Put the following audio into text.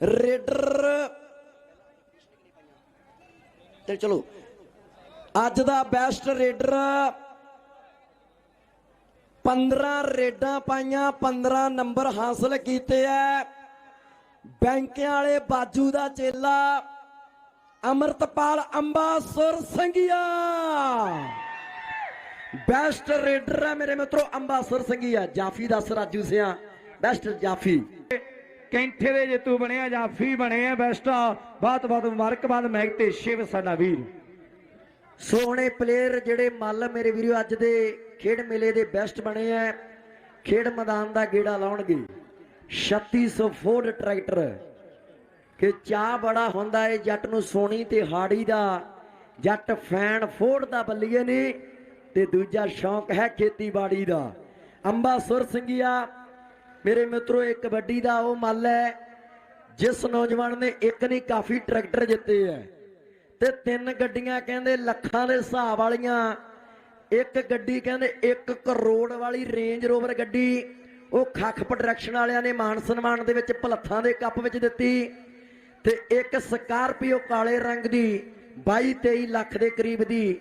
Raider ਤੇ ਚਲੋ, ਅੱਜ ਦਾ ਬੈਸਟ ਰੇਡਰ 15 ਰੇਡਾਂ ਪਾਈਆਂ 15 ਨੰਬਰ ਹਾਸਲ ਕੀਤੇ ਐ। ਬੈਂਕਿਆਂ ਵਾਲੇ ਬਾਜੂ ਦਾ ਚੇਲਾ, ਅਮਰਤਪਾਲ ਅੰਬਾਸੁਰ ਸੰਗੀਆ ਬੈਸਟ ਰੇਡਰ ਹੈ ਮੇਰੇ ਮਿੱਤਰੋ, ਅੰਬਾਸੁਰ ਸੰਗੀਆ ਜਾਫੀ ਦੱਸ ਰਾਜੂ ਸਿਆ ਬੈਸਟ ਜਾਫੀ। ਕੈਂਠੇ ਦੇ ਜੇਤੂ ਬਣਿਆ ਜਾਫੀ ਬਣੇ ਆ ਬਹੁਤ ਬਹੁਤ ਮੁਬਾਰਕਬਾਦ ਮਹਿਕ ਤੇ ਸ਼ਿਵ ਸਾਡਾ ਵੀਰ। ਸੋਹਣੇ ਪਲੇਅਰ ਜਿਹੜੇ ਮੱਲ ਮੇਰੇ ਵੀਰੋ, ਅੱਜ ਦੇ ਖੇਡ ਮੇਲੇ ਦੇ ਬੈਸਟ ਬਣੇ ਆ। ਖੇਡ ਮੈਦਾਨ ਦਾ ਗੇੜਾ ਲਾਉਣਗੇ। 3600 ਫੋਰਡ ਟਰੈਕਟਰ ਕਿ ਚਾਹ ਬੜਾ ਹੁੰਦਾ ਏ, ਜੱਟ ਨੂੰ ਸੋਣੀ ਤੇ ਹਾੜੀ ਦਾ। ਜੱਟ ਫੈਨ ਫੋਰਡ ਦਾ ਬੱਲੀਏ ਨੇ ਤੇ ਦੂਜਾ ਸ਼ੌਂਕ ਹੈ ਖੇਤੀਬਾੜੀ ਦਾ। ਅੰਬਾ ਸੁਰ ਸਿੰਘੀਆ ਮੇਰੇ ਮਿੱਤਰੋ, ਇਹ ਕਬੱਡੀ ਦਾ ਉਹ ਮੱਲ ਹੈ, ਜਿਸ ਨੌਜਵਾਨ ਨੇ ਇੱਕ ਨਹੀਂ, ਕਾਫੀ ਟਰੈਕਟਰ ਜਿੱਤੇ ਐ ਤੇ ਤਿੰਨ ਗੱਡੀਆਂ ਕਹਿੰਦੇ ਲੱਖਾਂ ਦੇ ਹਿਸਾਬ ਵਾਲੀਆਂ, ਇੱਕ ਗੱਡੀ ਕਹਿੰਦੇ 1 ਕਰੋੜ ਵਾਲੀ ਰੇਂਜ ਰੋਵਰ ਗੱਡੀ, ਉਹ ਖੱਖ ਪ੍ਰੋਡਕਸ਼ਨ ਵਾਲਿਆਂ ਨੇ ਮਾਨ ਸਨਮਾਨ ਦੇ ਵਿੱਚ ਭਲੱਥਾਂ ਦੇ ਕੱਪ ਵਿੱਚ ਦਿੱਤੀ। ਤੇ ਇੱਕ ਸਕਾਰਪੀਓ ਕਾਲੇ ਰੰਗ ਦੀ 22 23 ਲੱਖ ਦੇ ਕਰੀਬ ਦੀ